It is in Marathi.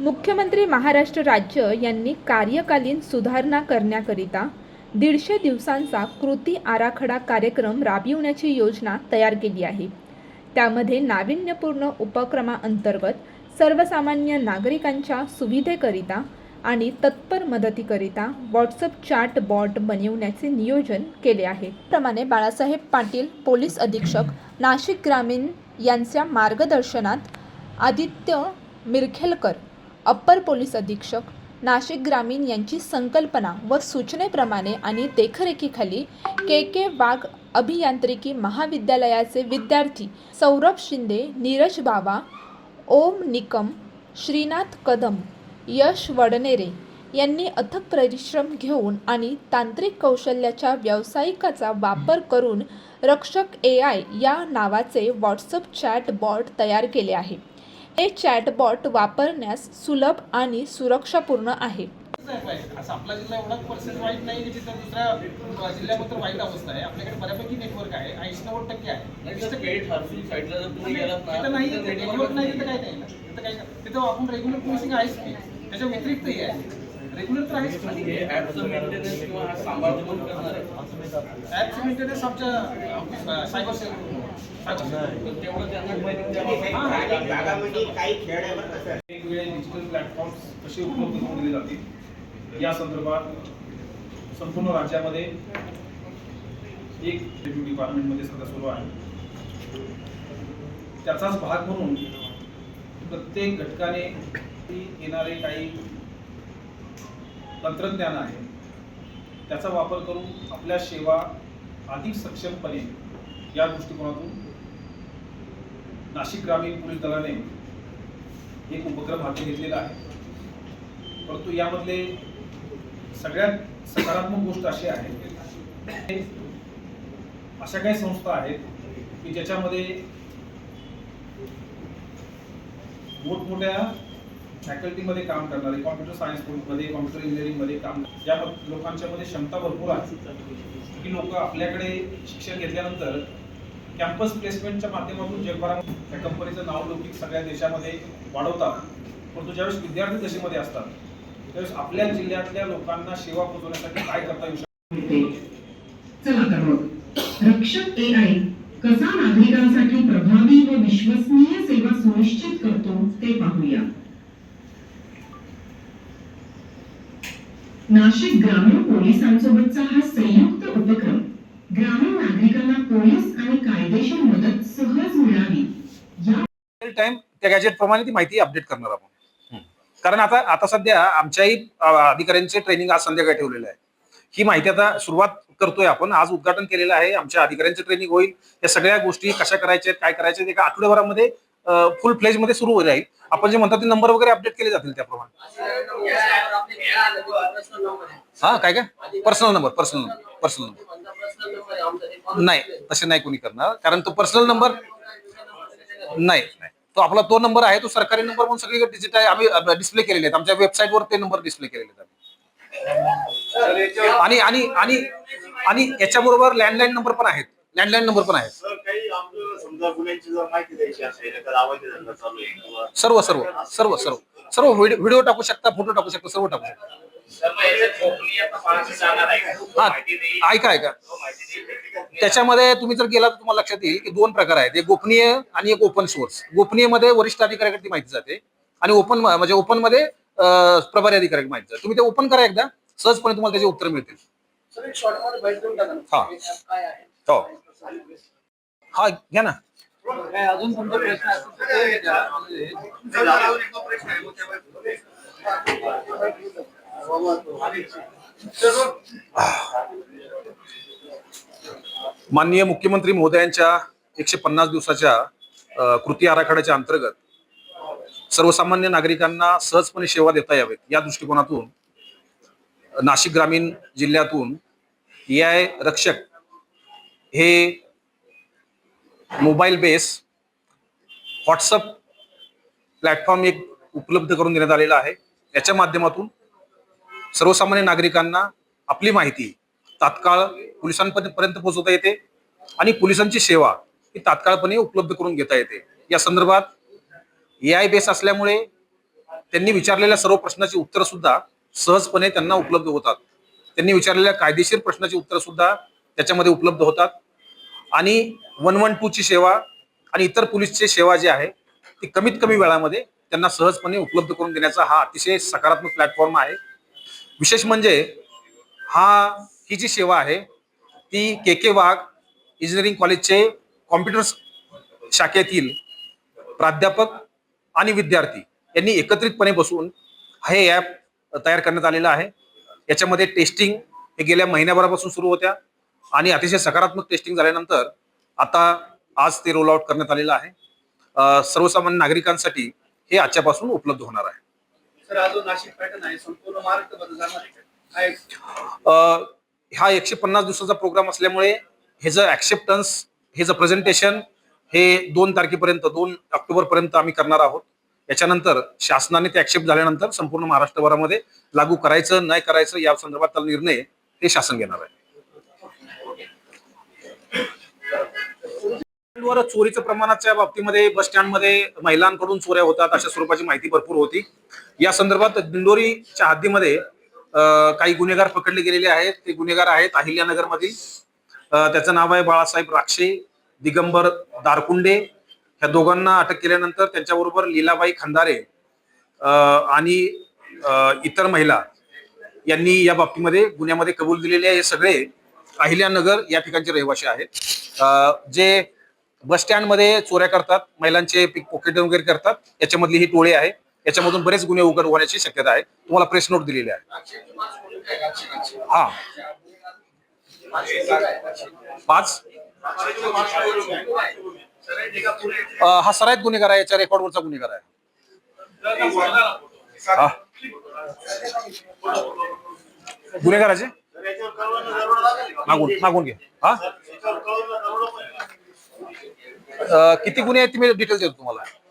मुख्यमंत्री महाराष्ट्र राज्य यांनी कार्यकालीन सुधारणा करण्याकरिता दीडशे दिवसांचा कृती आराखडा कार्यक्रम राबविण्याची योजना तयार केली आहे. त्यामध्ये नाविन्यपूर्ण उपक्रमाअंतर्गत सर्वसामान्य नागरिकांच्या सुविधेकरिता आणि तत्पर मदतीकरिता व्हॉट्सअप चॅट बॉट बनवण्याचे नियोजन केले आहे. प्रमाणे बाळासाहेब पाटील पोलीस अधीक्षक नाशिक ग्रामीण यांच्या मार्गदर्शनात आदित्य मिरखेलकर अप्पर पोलीस अधीक्षक नाशिक ग्रामीण यांची संकल्पना व सूचनेप्रमाणे आणि देखरेखीखाली के के वाघ अभियांत्रिकी महाविद्यालयाचे विद्यार्थी सौरभ शिंदे नीरज बावा ओम निकम श्रीनाथ कदम यश वडनेरे यांनी अथक परिश्रम घेऊन आणि तांत्रिक कौशल्याच्या व्यावसायिकाचा वापर करून रक्षक ए आय या नावाचे व्हॉट्सअप चॅट बॉट तयार केले आहे. हे चॅटबॉट वापरण्यास सुलभ आणि सुरक्षापूर्ण आहे. असं आपला जिल्हा एवढा पर्सेंट वाईट नाही की तिथं दुसऱ्या जिल्ह्याबद्दल वाईट अवस्था आहे. आपल्याकडे बऱ्यापैकी नेटवर्क आहे. ऐंशी नव्वद टक्के आहे. नाही, नेटवर्क नाही तिथं काय नाही. तिथं काय तिथं आपण रेग्युलर पोलिसिंग आहेच त्याच्या व्यतिरिक्तही आहे. रेग्युलर तर आहेच हे मेंटेनन्स किंवा हा सांभाळ कोण करणार आहे? ॲपची मेंटेनन्स आमच्या सायबर सेल तेवढं त्यांना training द्यावं. वेगवेगळे डिजिटल प्लॅटफॉर्म्स कसे उपलब्ध करून दिले जातील? या संदर्भात संपूर्ण राज्यामध्ये एक रेव्हेन्यू डिपार्टमेंटमध्ये सध्या सुरू आहे. त्याचाच भाग म्हणून प्रत्येक घटकाने ती येणारे काही तंत्रज्ञान आहे. त्याचा वापर करून आपल्या सेवा अधिक सक्षमपणे या दृष्टिकोनातून नाशिक ग्रामीण पोलीस दलाने एक उपक्रम हाती घेतलेला आहे. परंतु यामधले सगळ्यात सकारात्मक गोष्ट अशी आहे अशा काही संस्था आहेत की ज्याच्यामध्ये मोठमोठ्या फॅकल्टीमध्ये काम करणारे कॉम्प्युटर सायन्समध्ये कॉम्प्युटर इंजिनिअरिंगमध्ये काम ज्या लोकांच्या मध्ये क्षमता भरपूर आहे की लोक आपल्याकडे शिक्षण घेतल्यानंतर कॅम्पस प्लेसमेंटच्या माध्यमातून जगभरात त्या कंपनीचं नावलौकिक सगळ्या देशामध्ये वाढवतात. परंतु ज्यावेळेस विद्यार्थी दशेमध्ये असतात त्यावेळेस आपल्या जिल्ह्यातल्या लोकांना सेवा पोहोचवण्यासाठी काय करता येऊ शकतं? चला तर मग. रक्षक ए आय कसा नागरिकांसाठी प्रभावी व विश्वसनीय सेवा सुनिश्चित करतो ते पाहूया. नाशिक ग्रामीण पोलिसांसोबतचा हा संयुक्त उपक्रम ग्रामीण नागरिकांना पोलीस आणि कायदेशीर मदत सहज मिळावी. या टाइम त्या गॅजेट प्रमाणे ती माहिती अपडेट करणार आपण. कारण आता आता सध्या आमच्याही अधिकाऱ्यांचे ट्रेनिंग आज संध्याकाळी ठेवलेलं आहे. ही माहिती आता सुरुवात करतोय आपण. आज उद्घाटन केलेलं आहे. आमच्या अधिकाऱ्यांचे ट्रेनिंग होईल. या सगळ्या गोष्टी कशा करायच्या आहेत, काय करायच्या एका आठवड्याभरामध्ये फुल फ्लेजमध्ये सुरू राहील आपण जे म्हणतात ते नंबर वगैरे अपडेट केले जातील त्याप्रमाणे. हा काय काय? Personal number personal number personal number नाही तसे नाही कोणी करणार. कारण तो पर्सनल नंबर नाही नाही. तो आपला तो नंबर आहे तो सरकारी नंबर म्हणून सगळीकडे डिजिट आहे. आम्ही डिस्प्ले केलेले आहेत. आमच्या वेबसाईटवर ते नंबर डिस्प्ले केलेले आहेत. आणि आणि आणि आणि याच्याबरोबर लँडलाईन नंबर पण आहेत. लँडलाईन नंबर पण आहेत. समजा गुन्ह्यांची जर माहिती द्यायची असेल एखादा अवैध धंदा चालू आहे किंवा सर्व सर्व सर्व सर्व. सर्व व्हिडिओ व्हिडिओ टाकू शकता फोटो टाकू शकता सर्व टाकू शकता? हा ऐका ऐका. देईल त्याच्यामध्ये तुम्ही जर गेला तर तुम्हाला लक्षात येईल की दोन प्रकार आहेत. एक गोपनीय आणि एक ओपन सोर्स गोपनीयमध्ये वरिष्ठ अधिकाऱ्याकडे ती माहिती जाते आणि ओपन म्हणजे ओपनमध्ये प्रभारी अधिकाऱ्याकडे माहिती जाते. तुम्ही ते ओपन करा एकदा. सहजपणे तुम्हाला त्याचे उत्तर मिळतील. हा. हे. हो घ्या ना. अजून तुमचा प्रश्न माननीय मुख्यमंत्री महोदयांच्या एकशे पन्नास दिवसाच्या कृती आराखड्याच्या अंतर्गत सर्वसामान्य नागरिकांना सहजपणे सेवा देता यावेत. या दृष्टिकोनातून नाशिक ग्रामीण जिल्ह्यातून ए आय रक्षक हे मोबाईल बेस व्हॉट्सअप प्लॅटफॉर्म एक उपलब्ध करून देण्यात आलेला आहे. याच्या माध्यमातून सर्वसामान्य नागरिकांना आपली माहिती तात्काळ पोलिसांपर्यंत पोहोचवता येते आणि पोलिसांची सेवा ही तात्काळपणे उपलब्ध करून घेता येते. या संदर्भात ए आय बेस असल्यामुळे त्यांनी विचारलेल्या सर्व प्रश्नाची उत्तर सुद्धा सहजपणे त्यांना उपलब्ध होतात. त्यांनी विचारलेल्या कायदेशीर प्रश्नाची उत्तर सुद्धा त्याच्यामध्ये उपलब्ध होतात. आणि वन वन टू ची सेवा आणि इतर पोलीसची सेवा जी आहे ती कमीत कमी वेळामध्ये त्यांना सहजपणे उपलब्ध करून देण्याचा हा अतिशय सकारात्मक प्लॅटफॉर्म आहे. विशेष म्हणजे हा ही जी सेवा आहे ती के के वाघ इंजिनिअरिंग कॉलेजचे कॉम्प्युटर शाखेतील प्राध्यापक आणि विद्यार्थी यांनी एकत्रितपणे बसून हे ॲप तयार करण्यात आलेलं आहे. याच्यामध्ये टेस्टिंग हे गेल्या महिन्याभरापासून सुरू होत्या आणि अतिशय सकारात्मक टेस्टिंग झाल्यानंतर आता आज ते रोल आउट करण्यात आलेलं आहे. सर्वसामान्य नागरिकांसाठी हे आजच्यापासून उपलब्ध होणार आहे. सर हा एकशे पन्नास दिवसाचा प्रोग्राम असल्यामुळे हे जर ऍक्सेप्टन्स हे जर प्रेझेंटेशन हे दोन तारखेपर्यंत दोन ऑक्टोबर पर्यंत आम्ही करणार आहोत. याच्यानंतर शासनाने ते ऍक्सेप्ट झाल्यानंतर संपूर्ण महाराष्ट्रभरामध्ये लागू करायचं नाही करायचं या संदर्भातला निर्णय हे शासन घेणार आहे. वर चोरीच्या प्रमाणाच्या बाबतीमध्ये बस स्टँडमध्ये महिलांकडून चोऱ्या होतात अशा स्वरूपाची माहिती भरपूर होती. या संदर्भात दिंडोरीच्या हद्दीमध्ये काही गुन्हेगार पकडले गेलेले आहेत. ते गुन्हेगार आहेत अहिल्यानगर मधील त्याचं नाव आहे बाळासाहेब राक्षे दिगंबर दारकुंडे. ह्या दोघांना अटक केल्यानंतर त्यांच्याबरोबर लीलाबाई खंदारे आणि इतर महिला यांनी या बाबतीमध्ये गुन्ह्यामध्ये कबूल दिलेले आहे. हे सगळे अहिल्यानगर या ठिकाणचे रहिवासी आहेत. जे बस स्टँडमध्ये चोऱ्या करतात महिलांचे पिक पॉकेट वगैरे करतात याच्यामधली ही टोळी आहे याच्यामधून बरेच गुन्हे उघड होण्याची शक्यता आहे. तुम्हाला प्रेस नोट दिलेली आहे. हा. पाच. हा सराईत गुन्हेगार आहे याच्या रेकॉर्डवरचा गुन्हेगार आहे. गुन्हेगाराचे मागून मागून घे. हा? किती गुन्हे आहेत ते मी डिटेल देतो तुम्हाला.